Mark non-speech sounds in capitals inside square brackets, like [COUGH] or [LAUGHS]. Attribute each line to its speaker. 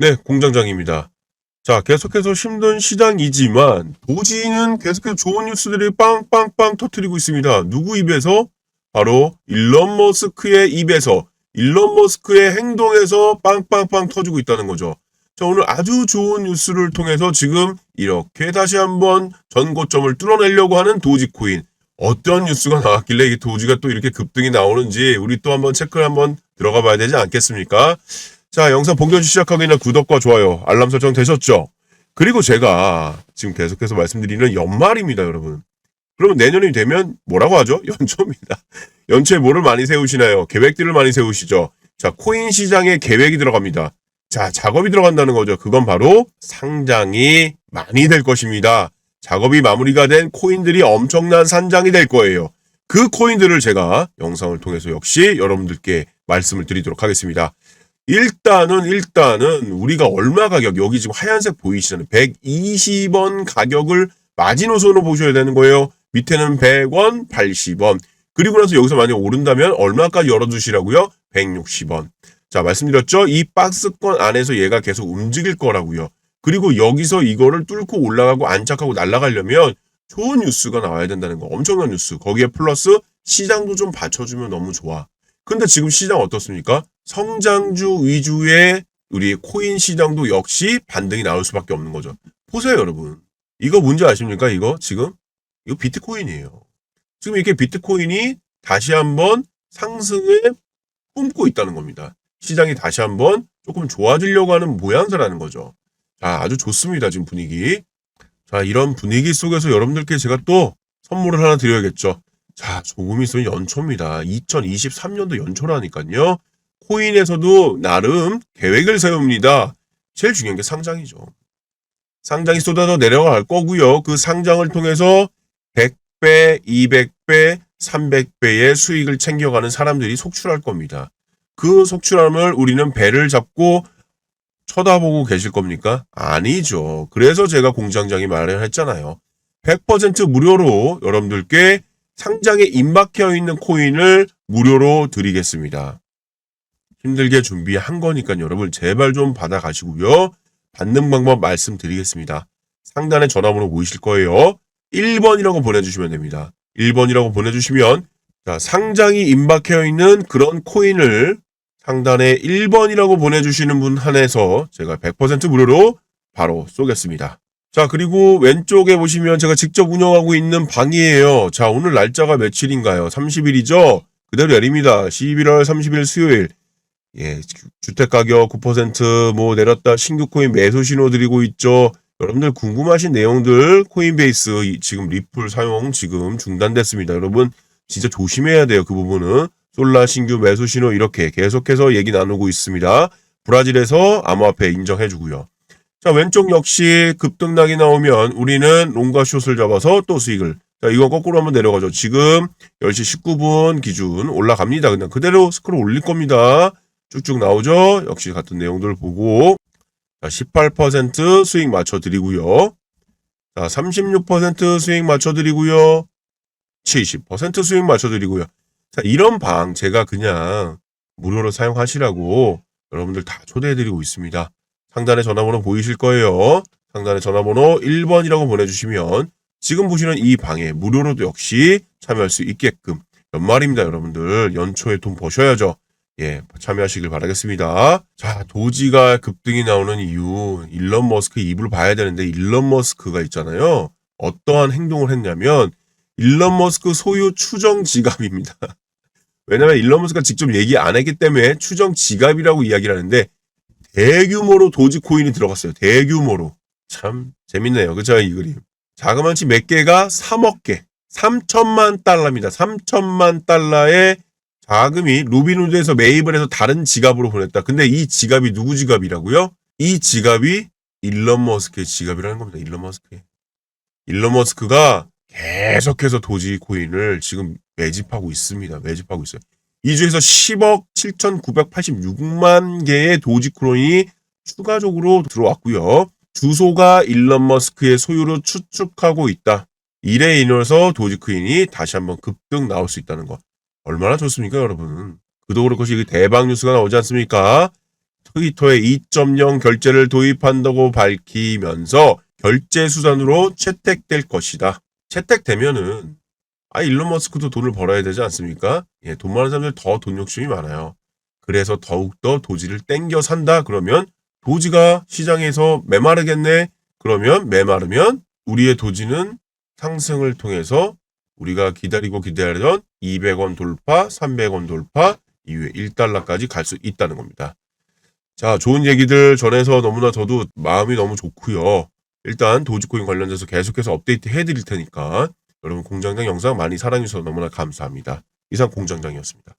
Speaker 1: 네, 공장장입니다. 자, 계속해서 힘든 시장이지만 도지는 계속해서 좋은 뉴스들이 빵빵빵 터트리고 있습니다. 누구 입에서? 바로 일론 머스크의 입에서 일론 머스크의 행동에서 빵빵빵 터지고 있다는 거죠. 자, 오늘 아주 좋은 뉴스를 통해서 지금 이렇게 다시 한번 전고점을 뚫어내려고 하는 도지코인. 어떤 뉴스가 나왔길래 이 도지가 또 이렇게 급등이 나오는지 우리 또 한번 체크를 한번 들어가 봐야 되지 않겠습니까? 자, 영상 본격 시작하기 전에 구독과 좋아요, 알람 설정 되셨죠? 그리고 제가 지금 계속해서 말씀드리는 연말입니다, 여러분. 그러면 내년이 되면 뭐라고 하죠? [LAUGHS] 연초입니다. 연초에 뭐를 많이 세우시나요? 계획들을 많이 세우시죠? 자, 코인 시장에 계획이 들어갑니다. 자, 작업이 들어간다는 거죠. 그건 바로 상장이 많이 될 것입니다. 작업이 마무리가 된 코인들이 엄청난 산장이 될 거예요. 그 코인들을 제가 영상을 통해서 역시 여러분들께 말씀을 드리도록 하겠습니다. 일단은 일단은 우리가 얼마 가격 여기 지금 하얀색 보이시잖아요. 120원 가격을 마지노선으로 보셔야 되는 거예요. 밑에는 100원, 80원. 그리고 나서 여기서 만약 오른다면 얼마까지 열어주시라고요? 160원. 자, 말씀드렸죠? 이 박스권 안에서 얘가 계속 움직일 거라고요. 그리고 여기서 이거를 뚫고 올라가고 안착하고 날아가려면 좋은 뉴스가 나와야 된다는 거. 엄청난 뉴스. 거기에 플러스 시장도 좀 받쳐주면 너무 좋아. 근데 지금 시장 어떻습니까? 성장주 위주의 우리 코인 시장도 역시 반등이 나올 수밖에 없는 거죠. 보세요, 여러분. 이거 뭔지 아십니까? 이거 지금? 이거 비트코인이에요. 지금 이렇게 비트코인이 다시 한번 상승을 뿜고 있다는 겁니다. 시장이 다시 한번 조금 좋아지려고 하는 모양새라는 거죠. 자, 아주 좋습니다. 지금 분위기. 자, 이런 분위기 속에서 여러분들께 제가 또 선물을 하나 드려야겠죠. 자, 조금 있으면 연초입니다. 2023년도 연초라니까요. 코인에서도 나름 계획을 세웁니다. 제일 중요한 게 상장이죠. 상장이 쏟아져 내려갈 거고요. 그 상장을 통해서 100배, 200배, 300배의 수익을 챙겨가는 사람들이 속출할 겁니다. 그 속출함을 우리는 배를 잡고 쳐다보고 계실 겁니까? 아니죠. 그래서 제가 공장장이 말을 했잖아요. 100% 무료로 여러분들께 상장에 임박해 있는 코인을 무료로 드리겠습니다. 힘들게 준비한 거니까 여러분 제발 좀 받아가시고요. 받는 방법 말씀드리겠습니다. 상단에 전화번호 보이실 거예요. 1번이라고 보내주시면 됩니다. 1번이라고 보내주시면 자, 상장이 임박해 있는 그런 코인을 상단에 1번이라고 보내주시는 분 한해서 제가 100% 무료로 바로 쏘겠습니다. 자, 그리고 왼쪽에 보시면 제가 직접 운영하고 있는 방이에요. 자, 오늘 날짜가 며칠인가요? 30일이죠? 그대로 내립니다. 11월 30일 수요일. 예, 주택가격 9%뭐 내렸다 신규 코인 매수 신호 드리고 있죠. 여러분들 궁금하신 내용들 코인베이스 이- 지금 리플 사용 지금 중단됐습니다. 여러분 진짜 조심해야 돼요. 그 부분은 솔라 신규 매수 신호 이렇게 계속해서 얘기 나누고 있습니다. 브라질에서 암호화폐 인정해 주고요. 자, 왼쪽 역시 급등락이 나오면 우리는 롱과 숏을 잡아서 또 수익을. 자, 이건 거꾸로 한번 내려가죠. 지금 10시 19분 기준 올라갑니다. 그냥 그대로 스크롤 올릴 겁니다. 쭉쭉 나오죠. 역시 같은 내용들 보고. 자, 18% 수익 맞춰드리고요. 자, 36% 수익 맞춰드리고요. 70% 수익 맞춰드리고요. 자, 이런 방 제가 그냥 무료로 사용하시라고 여러분들 다 초대해드리고 있습니다. 상단에 전화번호 보이실 거예요. 상단에 전화번호 1번이라고 보내주시면 지금 보시는 이 방에 무료로도 역시 참여할 수 있게끔 연말입니다, 여러분들. 연초에 돈 버셔야죠. 예, 참여하시길 바라겠습니다. 자, 도지가 급등이 나오는 이유, 일론 머스크 입을 봐야 되는데, 일론 머스크가 있잖아요. 어떠한 행동을 했냐면, 일론 머스크 소유 추정 지갑입니다. [LAUGHS] 왜냐면 일론 머스크가 직접 얘기 안 했기 때문에 추정 지갑이라고 이야기를 하는데, 대규모로 도지코인이 들어갔어요. 대규모로. 참 재밌네요. 그죠? 이 그림. 자그마치 몇 개가 3억 개. 3천만 달러입니다. 3천만 달러의 자금이 루비누드에서 매입을 해서 다른 지갑으로 보냈다. 근데 이 지갑이 누구 지갑이라고요? 이 지갑이 일론 머스크의 지갑이라는 겁니다. 일론 머스크. 일론 머스크가 계속해서 도지코인을 지금 매집하고 있습니다. 매집하고 있어요. 이 중에서 10억 7,986만 개의 도지코인이 추가적으로 들어왔고요. 주소가 일론 머스크의 소유로 추측하고 있다. 이래 인해서 도지코인이 다시 한번 급등 나올 수 있다는 거. 얼마나 좋습니까, 여러분? 그도 그렇고 이게 대박 뉴스가 나오지 않습니까? 트위터에 2.0 결제를 도입한다고 밝히면서 결제 수단으로 채택될 것이다. 채택되면은 아 일론 머스크도 돈을 벌어야 되지 않습니까? 예, 돈 많은 사람들 더 돈 욕심이 많아요. 그래서 더욱더 도지를 땡겨 산다 그러면 도지가 시장에서 메마르겠네. 그러면 메마르면 우리의 도지는 상승을 통해서 우리가 기다리고 기다리던 200원 돌파, 300원 돌파, 이후에 1달러까지 갈 수 있다는 겁니다. 자, 좋은 얘기들 전해서 너무나 저도 마음이 너무 좋고요. 일단 도지코인 관련돼서 계속해서 업데이트 해드릴 테니까 여러분 공장장 영상 많이 사랑해주셔서 너무나 감사합니다. 이상 공장장이었습니다.